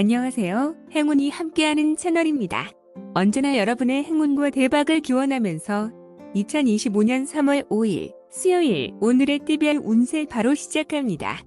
안녕하세요. 행운이 함께하는 채널입니다. 언제나 여러분의 행운과 대박을 기원하면서 2025년 3월 5일 수요일 오늘의 TVR 운세 바로 시작합니다.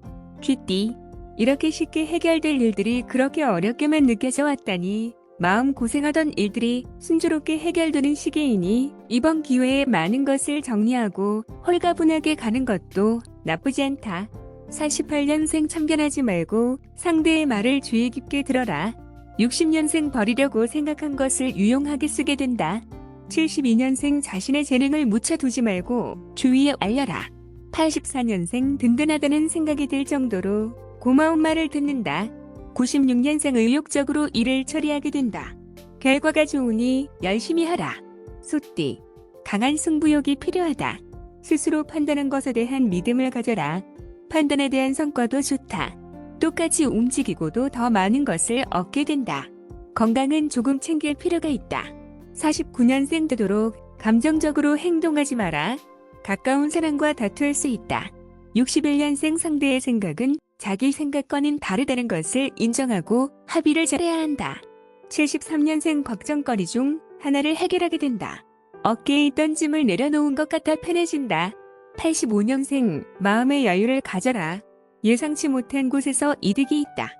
쥐띠 이렇게 쉽게 해결될 일들이 그렇게 어렵게만 느껴져 왔다니 마음 고생하던 일들이 순조롭게 해결되는 시기이니 이번 기회에 많은 것을 정리하고 홀가분하게 가는 것도 나쁘지 않다. 48년생 참견하지 말고 상대의 말을 주의 깊게 들어라. 60년생 버리려고 생각한 것을 유용하게 쓰게 된다. 72년생 자신의 재능을 묻혀두지 말고 주위에 알려라. 84년생 든든하다는 생각이 들 정도로 고마운 말을 듣는다. 96년생 의욕적으로 일을 처리하게 된다. 결과가 좋으니 열심히 하라. 소띠. 강한 승부욕이 필요하다. 스스로 판단한 것에 대한 믿음을 가져라. 판단에 대한 성과도 좋다. 똑같이 움직이고도 더 많은 것을 얻게 된다. 건강은 조금 챙길 필요가 있다. 49년생 되도록 감정적으로 행동하지 마라. 가까운 사람과 다툴 수 있다. 61년생 상대의 생각은 자기 생각과는 다르다는 것을 인정하고 합의를 잘해야 한다. 73년생 걱정거리 중 하나를 해결하게 된다. 어깨에 있던 짐을 내려놓은 것 같아 편해진다. 85년생 마음의 여유를 가져라. 예상치 못한 곳에서 이득이 있다.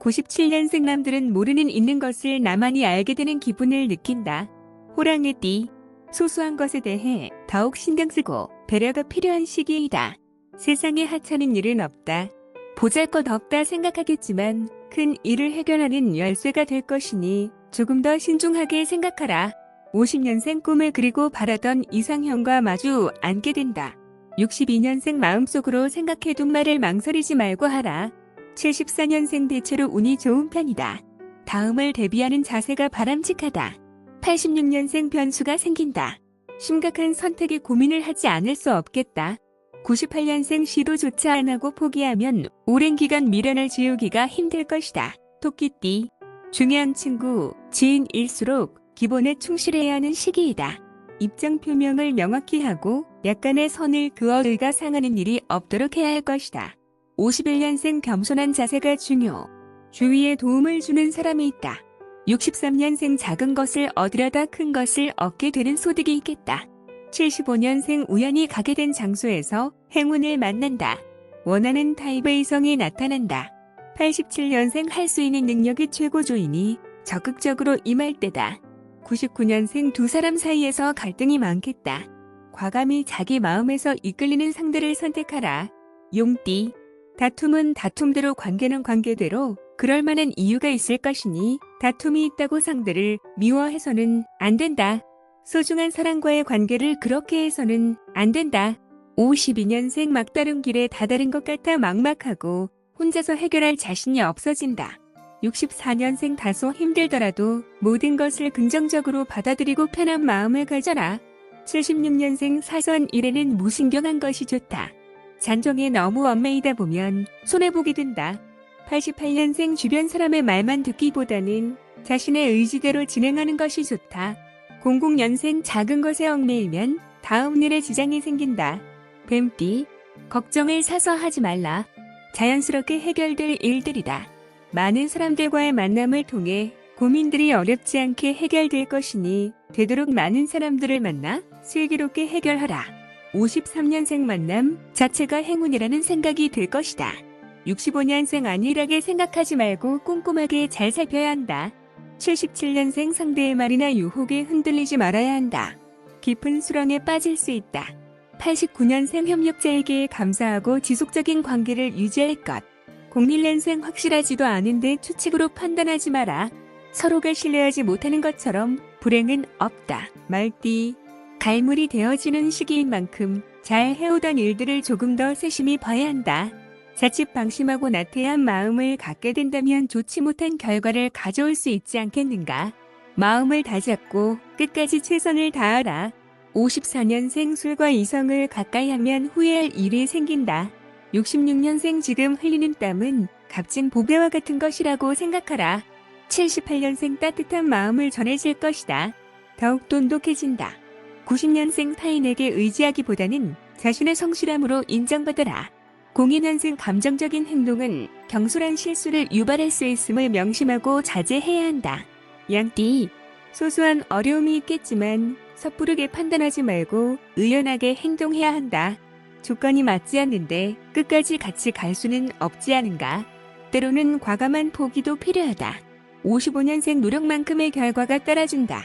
97년생 남들은 모르는 있는 것을 나만이 알게 되는 기분을 느낀다. 호랑이 띠. 소소한 것에 대해 더욱 신경 쓰고 배려가 필요한 시기이다. 세상에 하찮은 일은 없다. 보잘 것 없다 생각하겠지만 큰 일을 해결하는 열쇠가 될 것이니 조금 더 신중하게 생각하라. 50년생 꿈을 그리고 바라던 이상형과 마주 앉게 된다. 62년생 마음속으로 생각해둔 말을 망설이지 말고 하라. 74년생 대체로 운이 좋은 편이다. 다음을 대비하는 자세가 바람직하다. 86년생 변수가 생긴다. 심각한 선택에 고민을 하지 않을 수 없겠다. 98년생 시도조차 안 하고 포기하면 오랜 기간 미련을 지우기가 힘들 것이다. 토끼띠. 중요한 친구, 지인일수록 기본에 충실해야 하는 시기이다. 입장 표명을 명확히 하고 약간의 선을 그어 의가 상하는 일이 없도록 해야 할 것이다. 51년생 겸손한 자세가 중요. 주위에 도움을 주는 사람이 있다. 63년생 작은 것을 얻으려다 큰 것을 얻게 되는 소득이 있겠다. 75년생 우연히 가게 된 장소에서 행운을 만난다. 원하는 타입의 이성이 나타난다. 87년생 할 수 있는 능력이 최고조이니 적극적으로 임할 때다. 99년생 두 사람 사이에서 갈등이 많겠다. 과감히 자기 마음에서 이끌리는 상대를 선택하라. 용띠. 다툼은 다툼대로 관계는 관계대로 그럴 만한 이유가 있을 것이니 다툼이 있다고 상대를 미워해서는 안 된다. 소중한 사람과의 관계를 그렇게 해서는 안 된다. 52년생 막다른 길에 다다른 것 같아 막막하고 혼자서 해결할 자신이 없어진다. 64년생 다소 힘들더라도 모든 것을 긍정적으로 받아들이고 편한 마음을 가져라. 76년생 사소한 일에는 무신경한 것이 좋다. 잔정에 너무 얽매이다 보면 손해보게 된다. 88년생 주변 사람의 말만 듣기보다는 자신의 의지대로 진행하는 것이 좋다. 00년생 작은 것에 얽매이면 다음 일에 지장이 생긴다. 뱀띠, 걱정을 사서 하지 말라. 자연스럽게 해결될 일들이다. 많은 사람들과의 만남을 통해 고민들이 어렵지 않게 해결될 것이니 되도록 많은 사람들을 만나 슬기롭게 해결하라. 53년생 만남 자체가 행운이라는 생각이 들 것이다. 65년생 안일하게 생각하지 말고 꼼꼼하게 잘 살펴야 한다. 77년생 상대의 말이나 유혹에 흔들리지 말아야 한다. 깊은 수렁에 빠질 수 있다. 89년생 협력자에게 감사하고 지속적인 관계를 유지할 것. 01년생 확실하지도 않은데 추측으로 판단하지 마라. 서로가 신뢰하지 못하는 것처럼 불행은 없다. 말띠. 갈물이 되어지는 시기인 만큼 잘 해오던 일들을 조금 더 세심히 봐야 한다. 자칫 방심하고 나태한 마음을 갖게 된다면 좋지 못한 결과를 가져올 수 있지 않겠는가. 마음을 다잡고 끝까지 최선을 다하라. 54년생 술과 이성을 가까이 하면 후회할 일이 생긴다. 66년생 지금 흘리는 땀은 값진 보배와 같은 것이라고 생각하라. 78년생 따뜻한 마음을 전해질 것이다. 더욱 돈독해진다. 90년생 타인에게 의지하기보다는 자신의 성실함으로 인정받아라. 02년생 감정적인 행동은 경솔한 실수를 유발할 수 있음을 명심하고 자제해야 한다. 양띠, 소소한 어려움이 있겠지만 섣부르게 판단하지 말고 의연하게 행동해야 한다. 조건이 맞지 않는데 끝까지 같이 갈 수는 없지 않은가. 때로는 과감한 포기도 필요하다. 55년생 노력만큼의 결과가 따라준다.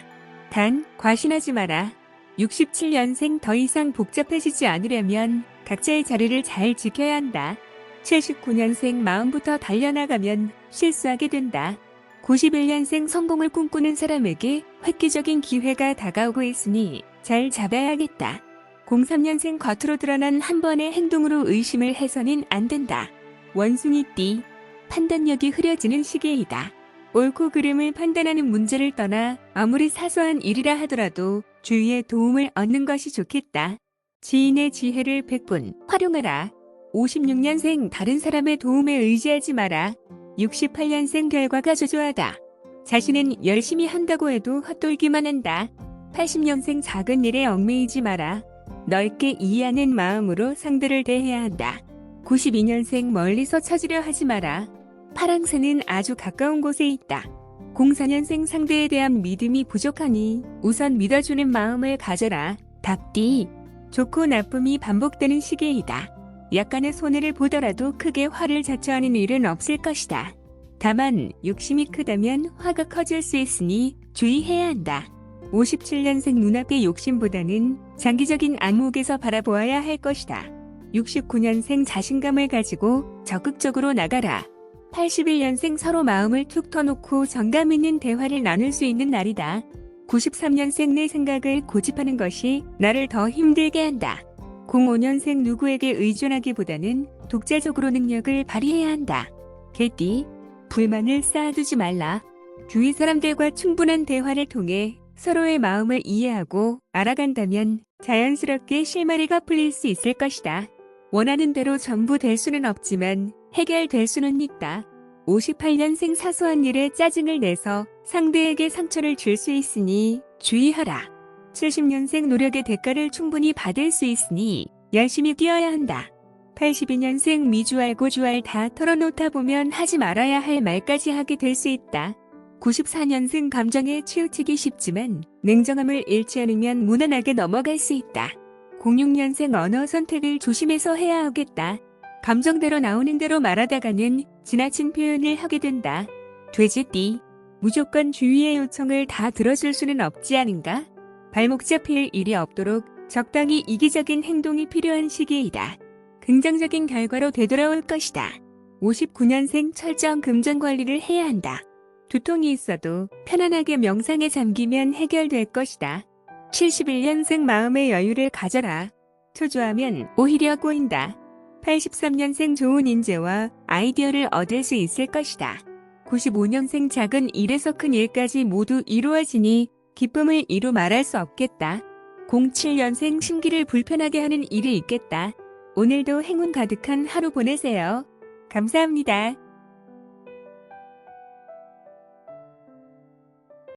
단, 과신하지 마라. 67년생 더 이상 복잡해지지 않으려면 각자의 자리를 잘 지켜야 한다. 79년생 마음부터 달려나가면 실수하게 된다. 91년생 성공을 꿈꾸는 사람에게 획기적인 기회가 다가오고 있으니 잘 잡아야겠다. 03년생 겉으로 드러난 한 번의 행동으로 의심을 해서는 안 된다. 원숭이 띠, 판단력이 흐려지는 시기이다. 옳고 그름을 판단하는 문제를 떠나 아무리 사소한 일이라 하더라도 주위의 도움을 얻는 것이 좋겠다. 지인의 지혜를 100분 활용하라. 56년생 다른 사람의 도움에 의지하지 마라. 68년생 결과가 조조하다. 자신은 열심히 한다고 해도 헛돌기만 한다. 80년생 작은 일에 얽매이지 마라. 넓게 이해하는 마음으로 상대를 대해야 한다. 92년생 멀리서 찾으려 하지 마라. 파랑새는 아주 가까운 곳에 있다. 04년생 상대에 대한 믿음이 부족하니 우선 믿어주는 마음을 가져라. 답디. 좋고 나쁨이 반복되는 시기이다. 약간의 손해를 보더라도 크게 화를 자초하는 일은 없을 것이다. 다만 욕심이 크다면 화가 커질 수 있으니 주의해야 한다. 57년생 눈앞의 욕심보다는 장기적인 안목에서 바라보아야 할 것이다. 69년생 자신감을 가지고 적극적으로 나가라. 81년생 서로 마음을 툭 터놓고 정감 있는 대화를 나눌 수 있는 날이다. 93년생 내 생각을 고집하는 것이 나를 더 힘들게 한다. 05년생 누구에게 의존하기보다는 독자적으로 능력을 발휘해야 한다. 개띠, 불만을 쌓아두지 말라. 주위 사람들과 충분한 대화를 통해 서로의 마음을 이해하고 알아간다면 자연스럽게 실마리가 풀릴 수 있을 것이다. 원하는 대로 전부 될 수는 없지만 해결될 수는 있다. 58년생 사소한 일에 짜증을 내서 상대에게 상처를 줄 수 있으니 주의하라. 70년생 노력의 대가를 충분히 받을 수 있으니 열심히 뛰어야 한다. 82년생 미주알 고주알 다 털어놓다 보면 하지 말아야 할 말까지 하게 될 수 있다. 94년생 감정에 치우치기 쉽지만 냉정함을 잃지 않으면 무난하게 넘어갈 수 있다. 06년생 언어 선택을 조심해서 해야 하겠다. 감정대로 나오는 대로 말하다가는 지나친 표현을 하게 된다. 돼지띠, 무조건 주위의 요청을 다 들어줄 수는 없지 않은가? 발목 잡힐 일이 없도록 적당히 이기적인 행동이 필요한 시기이다. 긍정적인 결과로 되돌아올 것이다. 59년생 철저한 금전 관리를 해야 한다. 두통이 있어도 편안하게 명상에 잠기면 해결될 것이다. 71년생 마음의 여유를 가져라. 초조하면 오히려 꼬인다. 83년생 좋은 인재와 아이디어를 얻을 수 있을 것이다. 95년생 작은 일에서 큰 일까지 모두 이루어지니 기쁨을 이루 말할 수 없겠다. 07년생 심기를 불편하게 하는 일이 있겠다. 오늘도 행운 가득한 하루 보내세요. 감사합니다.